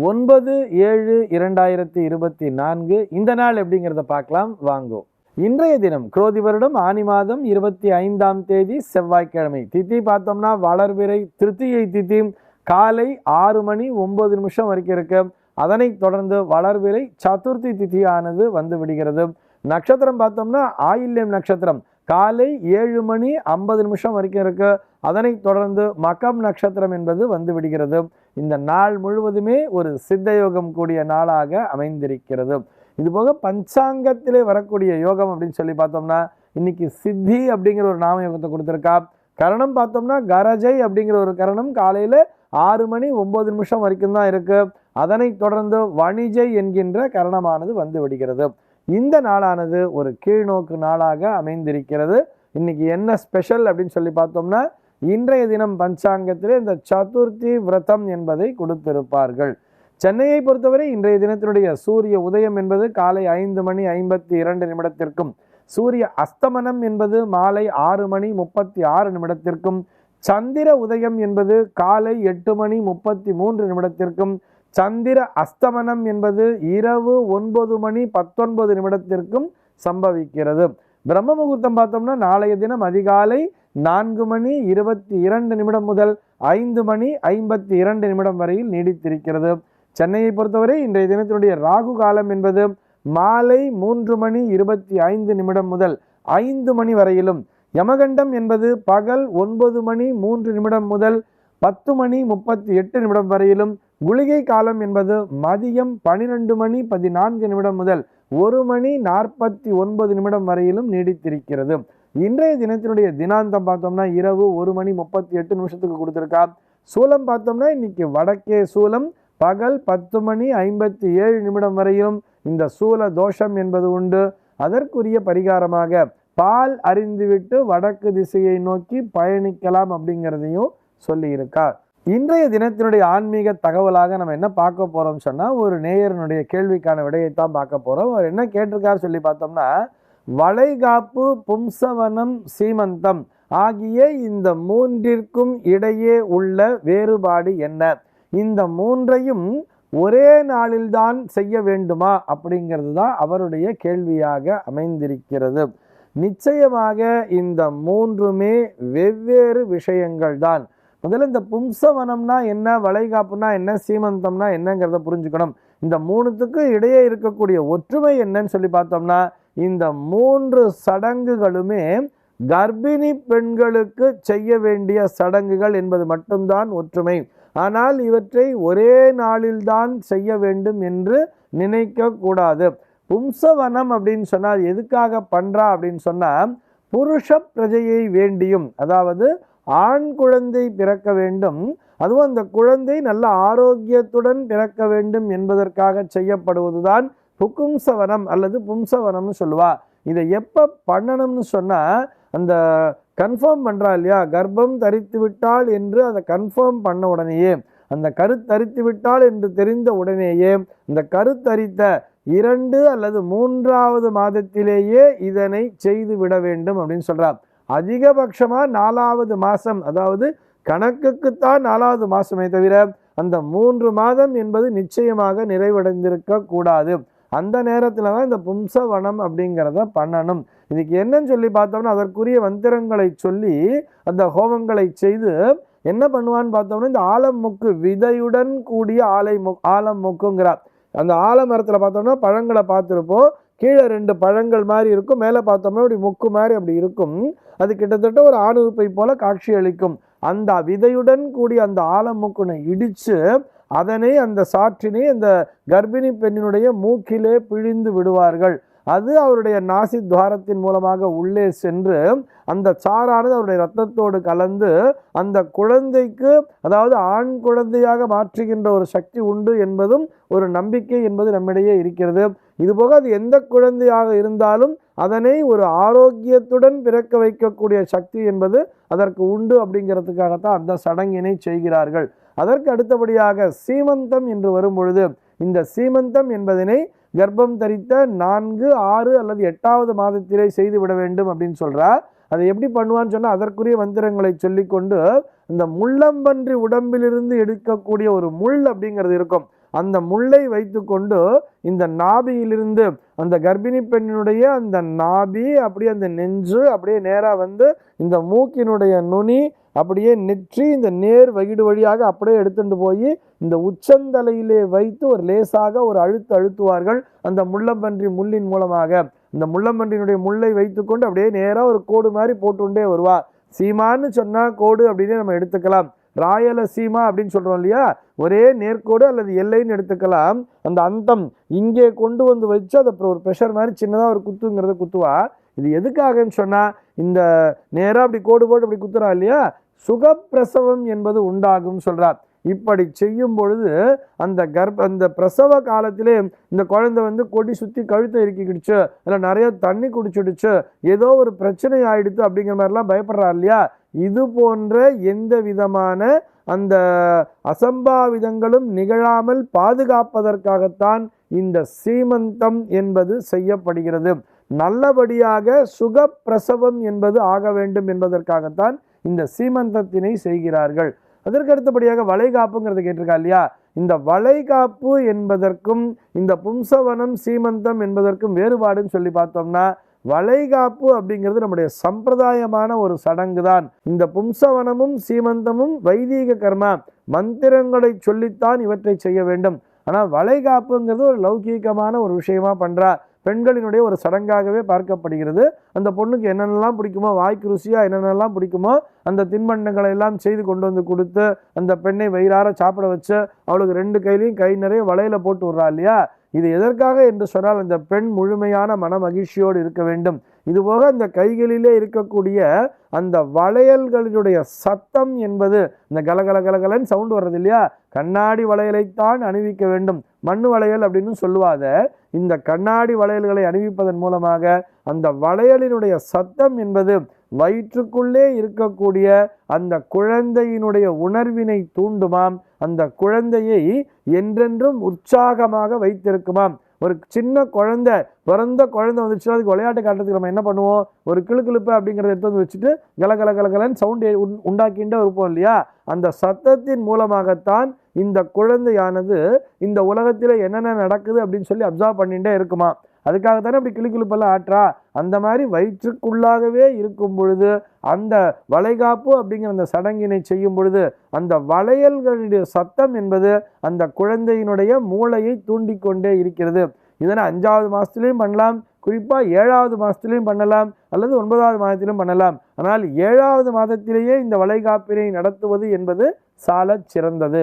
ஒன்பது ஏழு இரண்டாயிரத்தி இருபத்தி நான்கு. இந்த நாள் எப்படிங்கிறத பார்க்கலாம். வாங்கோ. இன்றைய தினம் குரோதி வருடம் ஆனி மாதம் இருபத்தி ஐந்தாம் தேதி செவ்வாய்க்கிழமை. தித்தி பார்த்தோம்னா வளர்பிறை திருத்தியை தித்தி காலை ஆறு மணி ஒன்பது நிமிஷம் வரைக்கும் இருக்கு. அதனைத் தொடர்ந்து வளர்விரை சதுர்த்தி திதியானது வந்து விடுகிறது. நட்சத்திரம் பார்த்தோம்னா ஆயில்யம் நட்சத்திரம். காலை ஏழு மணி ஐம்பது நிமிஷம் வரைக்கும் இருக்கு. அதனை தொடர்ந்து மகம் நட்சத்திரம் என்பது வந்து விடுகிறது. இந்த நாள் முழுவதுமே ஒரு சித்த யோகம் கூடிய நாளாக அமைந்திருக்கிறது. இதுபோக பஞ்சாங்கத்திலே வரக்கூடிய யோகம் அப்படின்னு சொல்லி பார்த்தோம்னா இன்னைக்கு சித்தி அப்படிங்கிற ஒரு நாம யோகத்தை கொடுத்துருக்கா. கரணம் பார்த்தோம்னா கரஜை அப்படிங்கிற ஒரு கரணம் காலையில் ஆறு மணி ஒம்பது நிமிஷம் வரைக்கும் தான் இருக்குது அதனைத் தொடர்ந்து வணிஜை என்கின்ற கரணமானது வந்து விடுகிறது. இந்த நாளானது ஒரு கீழ்நோக்கு நாளாக அமைந்திருக்கிறது. இன்னைக்கு என்ன ஸ்பெஷல் அப்படின்னு சொல்லி பார்த்தோம்னா இன்றைய தினம் பஞ்சாங்கத்திலே இந்த சதுர்த்தி விரதம் என்பதை கொடுத்திருப்பார்கள். சென்னையை பொறுத்தவரை இன்றைய தினத்தினுடைய சூரிய உதயம் என்பது காலை ஐந்து மணி ஐம்பத்தி இரண்டு நிமிடத்திற்கும் சூரிய அஸ்தமனம் என்பது மாலை ஆறு மணி முப்பத்தி ஆறு நிமிடத்திற்கும் சந்திர உதயம் என்பது காலை எட்டு மணி முப்பத்தி மூன்று நிமிடத்திற்கும் சந்திர அஸ்தமனம் என்பது இரவு ஒன்பது மணி பத்தொன்பது நிமிடத்திற்கும் சம்பவிக்கிறது. பிரம்ம முகூர்த்தம் பார்த்தோம்னா நாளைய தினம் அதிகாலை நான்கு மணி இருபத்தி இரண்டு நிமிடம் முதல் ஐந்து மணி ஐம்பத்தி இரண்டு நிமிடம் வரையில் நீடித்திருக்கிறது. சென்னையை பொறுத்தவரை இன்றைய தினத்தினுடைய ராகு காலம் என்பது மாலை மூன்று மணி இருபத்தி ஐந்து நிமிடம் முதல் ஐந்து மணி வரையிலும். யமகண்டம் என்பது பகல் ஒன்பது மணி மூன்று நிமிடம் முதல் பத்து மணி முப்பத்தி எட்டு நிமிடம் வரையிலும். குளிகை காலம் என்பது மதியம் பனிரெண்டு மணி பதினான்கு நிமிடம் முதல் ஒரு மணி நாற்பத்தி ஒன்பது நிமிடம் வரையிலும் நீடித்திருக்கிறது. இன்றைய தினத்தினுடைய தினாந்தம் பார்த்தோம்னா இரவு ஒரு மணி முப்பத்தி எட்டு நிமிஷத்துக்கு கொடுத்துருக்கா. சூலம் பார்த்தோம்னா இன்னைக்கு வடக்கே சூலம் பகல் பத்து மணி ஐம்பத்தி ஏழு நிமிடம் வரையிலும் இந்த சூல தோஷம் என்பது உண்டு. அதற்குரிய பரிகாரமாக பால் அறிந்துவிட்டு வடக்கு திசையை நோக்கி பயணிக்கலாம் அப்படிங்கிறதையும் சொல்லியிருக்கார். இன்றைய தினத்தினுடைய ஆன்மீக தகவலாக நம்ம என்ன பார்க்க போகிறோம் சொன்னால் ஒரு நேயரனுடைய கேள்விக்கான விடையைத்தான் பார்க்க போகிறோம் அவர் என்ன கேட்டிருக்காரு சொல்லி பார்த்தோம்னா வளைகாப்பு பும்சவனம் சீமந்தம் ஆகிய இந்த மூன்றிற்கும் இடையே உள்ள வேறுபாடு என்ன? இந்த மூன்றையும் ஒரே நாளில்தான் செய்ய வேண்டுமா? அப்படிங்கிறது தான் அவருடைய கேள்வியாக அமைந்திருக்கிறது. நிச்சயமாக இந்த மூன்றுமே வெவ்வேறு விஷயங்கள் தான் முதல்ல இந்த பும்சவனம்னா என்ன வளைகாப்புனா என்ன சீமந்தம்னா என்னங்கிறத புரிஞ்சுக்கணும். இந்த மூணுத்துக்கும் இடையே இருக்கக்கூடிய ஒற்றுமை என்னன்னு சொல்லி பார்த்தோம்னா இந்த மூன்று சடங்குகளுமே கர்ப்பிணி பெண்களுக்கு செய்ய வேண்டிய சடங்குகள் என்பது மட்டும்தான் ஒற்றுமை. ஆனால் இவற்றை ஒரே நாளில்தான் செய்ய வேண்டும் என்று நினைக்கக்கூடாது. பும்சவனம் அப்படின்னு சொன்னால் எதுக்காக பண்ணுறா அப்படின்னு சொன்னால் புருஷ பிரஜையை வேண்டியும் அதாவது ஆண் குழந்தை பிறக்க வேண்டும். அதுவும் அந்த குழந்தை நல்ல ஆரோக்கியத்துடன் பிறக்க வேண்டும் என்பதற்காக செய்யப்படுவதுதான் புக்கும்சவனம் அல்லது பும்சவனம்னு சொல்லுவா. இதை எப்போ பண்ணணும்னு சொன்னால் அந்த கன்ஃபார்ம் பண்ணுறா இல்லையா? கர்ப்பம் தரித்து விட்டால் என்று அதை கன்ஃபார்ம் பண்ண உடனேயே அந்த கருத்தரித்து விட்டால் என்று தெரிந்த உடனேயே இந்த கருத்தரித்த இரண்டு அல்லது மூன்றாவது மாதத்திலேயே இதனை செய்து விட வேண்டும் அப்படின்னு சொல்கிறார் அதிகபட்சமாக நாலாவது மாதம் அதாவது கணக்குக்குத்தான் நாலாவது மாதமே தவிர அந்த மூன்று மாதம் என்பது நிச்சயமாக நிறைவடைந்திருக்க கூடாது. அந்த நேரத்தில் தான் இந்த பும்சவனம் அப்படிங்கிறத பண்ணணும். இதுக்கு என்னன்னு சொல்லி பார்த்தோம்னா அதற்குரிய மந்திரங்களை சொல்லி அந்த ஹோமங்களை செய்து என்ன பண்ணுவான்னு பார்த்தோம்னா இந்த ஆலமுக்கு விதையுடன் கூடிய ஆலை மு ஆலமுக்குங்கிறார் அந்த ஆலமரத்தில் பார்த்தோம்னா பழங்களை பார்த்துருப்போம். கீழே ரெண்டு பழங்கள் மாதிரி இருக்கும் மேலே பார்த்தோம்னா அப்படி முக்கு மாதிரி அப்படி இருக்கும். அது கிட்டத்தட்ட ஒரு ஆணுறுப்பை போல காட்சி அளிக்கும். அந்த விதையுடன் கூடிய அந்த ஆலமுக்குனை இடித்து அதனை அந்த சாற்றினை அந்த கர்ப்பிணி பெண்ணினுடைய மூக்கிலே பிழிந்து விடுவார்கள். அது அவருடைய நாசி துவாரத்தின் மூலமாக உள்ளே சென்று அந்த சாரானது அவருடைய ரத்தத்தோடு கலந்து அந்த குழந்தைக்கு அதாவது ஆண் குழந்தையாக மாற்றுகின்ற ஒரு சக்தி உண்டு என்பதும் ஒரு நம்பிக்கை என்பது நம்மிடையே இருக்கிறது. இதுபோக அது எந்த குழந்தையாக இருந்தாலும் அதனை ஒரு ஆரோக்கியத்துடன் பிறக்க வைக்கக்கூடிய சக்தி என்பது அதற்கு உண்டு அப்படிங்கிறதுக்காகத்தான் அந்த சடங்கினை செய்கிறார்கள். அதற்கு அடுத்தபடியாக சீமந்தம் என்று வரும் பொழுது இந்த சீமந்தம் என்பதனை கர்ப்பம் தரித்த நான்கு ஆறு அல்லது எட்டாவது மாதத்திலே செய்து விட வேண்டும் அப்படின்னு சொல்கிறார் அதை எப்படி பண்ணுவான்னு சொன்னால் அதற்குரிய மந்திரங்களை சொல்லிக்கொண்டு இந்த முள்ளம்பன்றி உடம்பிலிருந்து எடுக்கக்கூடிய ஒரு முள் அப்படிங்கிறது இருக்கும். அந்த முள்ளை வைத்துக்கொண்டு இந்த நாபியிலிருந்து அந்த கர்ப்பிணி பெண்ணினுடைய அந்த நாபி அப்படியே அந்த நெஞ்சு அப்படியே நேராக வந்து இந்த மூக்கினுடைய நுனி அப்படியே நெற்றி இந்த நேர் வகிடு வழியாக அப்படியே எடுத்துட்டு போய் இந்த உச்சந்தலையிலே வைத்து ஒரு லேசாக ஒரு அழுத்து அழுத்துவார்கள் அந்த முள்ளம்பன்றி முள்ளின் மூலமாக. இந்த முள்ளம்பன்றியினுடைய முள்ளை வைத்துக்கொண்டு அப்படியே நேராக ஒரு கோடு மாதிரி போட்டுண்டே வருவார் சீமான்னு சொன்னால் கோடு அப்படின்னு நம்ம எடுத்துக்கலாம். ராயலசீமா அப்படின்னு சொல்கிறோம் இல்லையா? ஒரே நேர்கோடு அல்லது எல்லைன்னு எடுத்துக்கலாம். அந்த அந்தம் இங்கே கொண்டு வந்து வச்சு அதை அப்புறம் ஒரு ப்ரெஷர் மாதிரி சின்னதாக ஒரு குத்துங்கிறத குத்துவா? இது எதுக்காகன்னு சொன்னால் இந்த நேராக அப்படி கோடு போட்டு அப்படி குத்துறா இல்லையா? சுகப்பிரசவம் என்பது உண்டாகும் சொல்கிறார் இப்படி செய்யும் பொழுது அந்த கர்ப்ப அந்த பிரசவ காலத்திலே இந்த குழந்தை வந்து கொடி சுற்றி கழுத்தை இறுக்கிக்கிடுச்சு இல்லை நிறைய தண்ணி குடிச்சிடுச்சு ஏதோ ஒரு பிரச்சனை ஆயிடுத்து அப்படிங்கிற மாதிரிலாம் பயப்படுறா இல்லையா? இது போன்ற எந்த விதமான அந்த அசம்பாவிதங்களும் நிகழாமல் பாதுகாப்பதற்காகத்தான் இந்த சீமந்தம் என்பது செய்யப்படுகிறது. நல்லபடியாக சுகப்பிரசவம் என்பது ஆக வேண்டும் என்பதற்காகத்தான் இந்த சீமந்தத்தினை செய்கிறார்கள். அதற்கு அடுத்தபடியாக வளைகாப்புங்கிறத கேட்டிருக்கா இல்லையா? இந்த வளைகாப்பு என்பதற்கும் இந்த பும்சவனம் சீமந்தம் என்பதற்கும் வேறுபாடுன்னு சொல்லி பார்த்தோம்னா வளைகாப்பு அப்படிங்கிறது நம்முடைய சம்பிரதாயமான ஒரு சடங்கு தான் இந்த பும்சவனமும் சீமந்தமும் வைதீக கர்மா மந்திரங்களை சொல்லித்தான் இவற்றை செய்ய வேண்டும். ஆனால் வளைகாப்புங்கிறது ஒரு லௌகீகமான ஒரு விஷயமா பண்ணுறா பெண்களினுடைய ஒரு சடங்காகவே பார்க்கப்படுகிறது. அந்த பொண்ணுக்கு என்னென்னலாம் பிடிக்குமோ வாய்க்கு ருசியாக என்னென்னலாம் பிடிக்குமோ அந்த தின்பண்டங்களை எல்லாம் செய்து கொண்டு வந்து கொடுத்து அந்த பெண்ணை வயிறார சாப்பிட வச்சு அவளுக்கு ரெண்டு கையிலையும் கை நிறைய வலையில் போட்டு விட்றா இல்லையா? இது எதற்காக என்று சொன்னால் அந்த பெண் முழுமையான மன மகிழ்ச்சியோடு இருக்க வேண்டும். இதுபோக அந்த கைகளிலே இருக்கக்கூடிய அந்த வளையல்களினுடைய சத்தம் என்பது இந்த கலகல கலகலன்னு சவுண்டு வர்றது இல்லையா கண்ணாடி வளையலைத்தான் அணிவிக்க வேண்டும். மண் வளையல் அப்படின்னு சொல்லுவாத இந்த கண்ணாடி வளையல்களை அணிவிப்பதன் மூலமாக அந்த வளையலினுடைய சத்தம் என்பது வயிற்றுக்குள்ளே இருக்கக்கூடிய அந்த குழந்தையினுடைய உணர்வினை தூண்டுமாம். அந்த குழந்தையை என்றென்றும் உற்சாகமாக வைத்திருக்குமாம். ஒரு சின்ன குழந்தை பிறந்த குழந்தை வந்துச்சுன்னா அதுக்கு விளையாட்டு காட்டுறதுக்கு நம்ம என்ன பண்ணுவோம்? ஒரு கிளுக்கிழுப்பு அப்படிங்கிறத எடுத்து வந்து வச்சுட்டு கல கல கலகலன்னு சவுண்டு உண்டாக்கிண்டே இருப்போம் இல்லையா? அந்த சத்தத்தின் மூலமாகத்தான் இந்த குழந்தையானது இந்த உலகத்தில் என்னென்ன நடக்குது அப்படின்னு சொல்லி அப்சர்வ் பண்ணிகிட்டே இருக்குமா அதுக்காக தானே அப்படி கிளிப்பெல்லாம் ஆற்றா? அந்த மாதிரி வயிற்றுக்குள்ளாகவே இருக்கும் பொழுது அந்த வளைகாப்பு அப்படிங்கிற அந்த சடங்கினை செய்யும் பொழுது அந்த வளையல்களுடைய சத்தம் என்பது அந்த குழந்தையினுடைய மூளையை தூண்டிக்கொண்டே இருக்கிறது. இதனை அஞ்சாவது மாதத்துலேயும் பண்ணலாம். குறிப்பாக ஏழாவது மாதத்துலேயும் பண்ணலாம். அல்லது ஒன்பதாவது மாதத்திலும் பண்ணலாம். ஆனால் ஏழாவது மாதத்திலேயே இந்த வளைகாப்பினை நடத்துவது என்பது சால சிறந்தது.